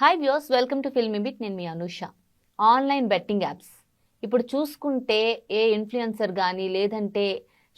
Hi views welcome to film bit నేను మీ Anusha. Online betting apps ఇప్పుడు చూసుకుంటే ఏ ఇన్ఫ్లుయెన్సర్ కానీ లేదంటే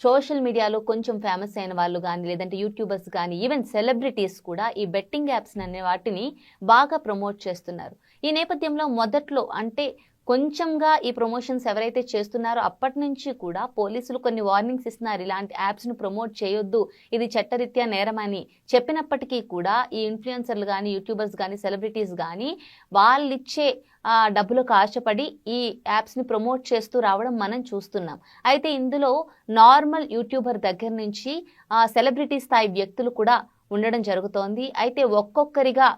సోషల్ మీడియాలో కొంచెం ఫేమస్ అయిన వాళ్ళు కానీ లేదంటే యూట్యూబర్స్ కానీ ఈవెన్ సెలబ్రిటీస్ కూడా ఈ బెట్టింగ్ యాప్స్ అనే వాటిని బాగా ప్రమోట్ చేస్తున్నారు. ఈ నేపథ్యంలో మొదట్లో అంటే కొంచెంగా ఈ ప్రమోషన్స్ ఎవరైతే చేస్తున్నారో అప్పటి నుంచి కూడా పోలీసులు కొన్ని వార్నింగ్స్ ఇస్తున్నారు. ఇలాంటి యాప్స్ను ప్రమోట్ చేయొద్దు. ఇది చట్టరీత్యా నేరమని చెప్పినప్పటికీ కూడా ఈ ఇన్ఫ్లుయెన్సర్లు కానీ యూట్యూబర్స్ కానీ సెలబ్రిటీస్ కానీ వాళ్ళిచ్చే డబ్బులకు ఆశపడి ఈ యాప్స్ని ప్రమోట్ చేస్తూ రావడం మనం చూస్తున్నాం. అయితే ఇందులో నార్మల్ యూట్యూబర్ దగ్గర నుంచి సెలబ్రిటీ స్థాయి వ్యక్తులు కూడా ఉండడం జరుగుతోంది. అయితే ఒక్కొక్కరిగా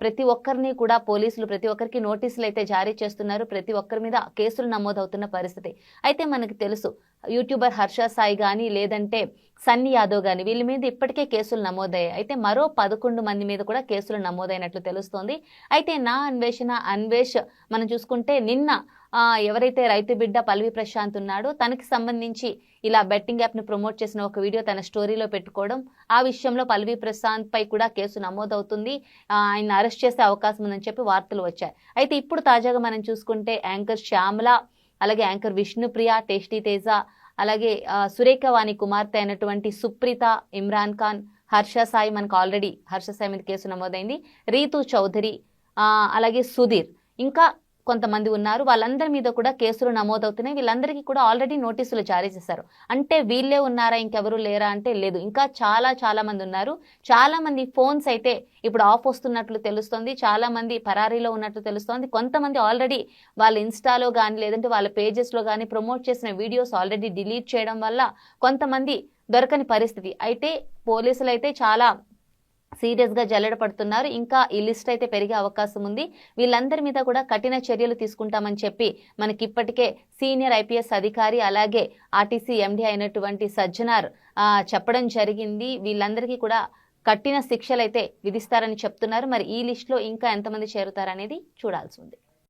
ప్రతి ఒక్కరిని కూడా పోలీసులు ప్రతి ఒక్కరికి నోటీసులు అయితే జారీ చేస్తున్నారు. ప్రతి ఒక్కరి మీద కేసులు నమోదవుతున్న పరిస్థితి. అయితే మనకు తెలుసు యూట్యూబర్ హర్ష సాయి కానీ లేదంటే సన్నీ యాదవ్ కానీ వీళ్ళ మీద ఇప్పటికే కేసులు నమోదయ్యాయి. అయితే మరో పదకొండు మంది మీద కూడా కేసులు నమోదైనట్లు తెలుస్తోంది. అయితే నా అన్వేషణ అన్వేష్ మనం చూసుకుంటే నిన్న ఎవరైతే రైతు బిడ్డ పల్వి ప్రశాంత్ ఉన్నాడో తనకి సంబంధించి ఇలా బెట్టింగ్ యాప్ను ప్రమోట్ చేసిన ఒక వీడియో తన స్టోరీలో పెట్టుకోవడం ఆ విషయంలో పల్వి ప్రశాంత్ పై కూడా కేసు నమోదవుతుంది. ఆయన అరెస్ట్ చేసే అవకాశం ఉందని చెప్పి వార్తలు వచ్చాయి. అయితే ఇప్పుడు తాజాగా మనం చూసుకుంటే యాంకర్ శ్యామల అలాగే యాంకర్ విష్ణుప్రియ టేస్టీ తేజ అలాగే సురేఖ వాణి కుమార్తె అయినటువంటి సుప్రీత ఇమ్రాన్ ఖాన్ హర్ష సాయి మనకు ఆల్రెడీ హర్ష సాయి మీద కేసు నమోదైంది. రీతు చౌదరి అలాగే సుధీర్. ఇంకా కొంతమంది ఉన్నారు. వాళ్ళందరి మీద కూడా కేసులు నమోదవుతున్నాయి. వీళ్ళందరికీ కూడా ఆల్రెడీ నోటీసులు జారీ చేశారు. అంటే వీళ్ళే ఉన్నారా? ఇంకెవరు లేరా అంటే లేదు. ఇంకా చాలా చాలా మంది ఉన్నారు. చాలా మంది ఫోన్స్ అయితే ఇప్పుడు ఆఫ్ వస్తున్నట్లు తెలుస్తోంది. చాలా మంది పరారీలో ఉన్నట్లు తెలుస్తోంది. కొంతమంది ఆల్రెడీ వాళ్ళ ఇన్స్టాలో కానీ లేదంటే వాళ్ళ పేజెస్లో కానీ ప్రమోట్ చేసిన వీడియోస్ ఆల్రెడీ డిలీట్ చేయడం వల్ల కొంతమంది దొరకని పరిస్థితి. అయితే పోలీసులు అయితే చాలా సీరియస్గా జల్లెడ పడుతున్నారు ఇంకా ఈ లిస్ట్ అయితే పెరిగే అవకాశం ఉంది. వీళ్ళందరి మీద కూడా కఠిన చర్యలు తీసుకుంటామని చెప్పి మనకి ఇప్పటికే సీనియర్ ఐపీఎస్ అధికారి అలాగే ఆర్టీసీ ఎండీ అయినటువంటి సజ్జనార్ ఆ, చెప్పడం జరిగింది. వీళ్ళందరికీ కూడా కఠిన శిక్షలు అయితే విధిస్తారని చెప్తున్నారు. మరి ఈ లిస్టులో ఇంకా ఎంతమంది చేరుతారనేది చూడాల్సి ఉంది.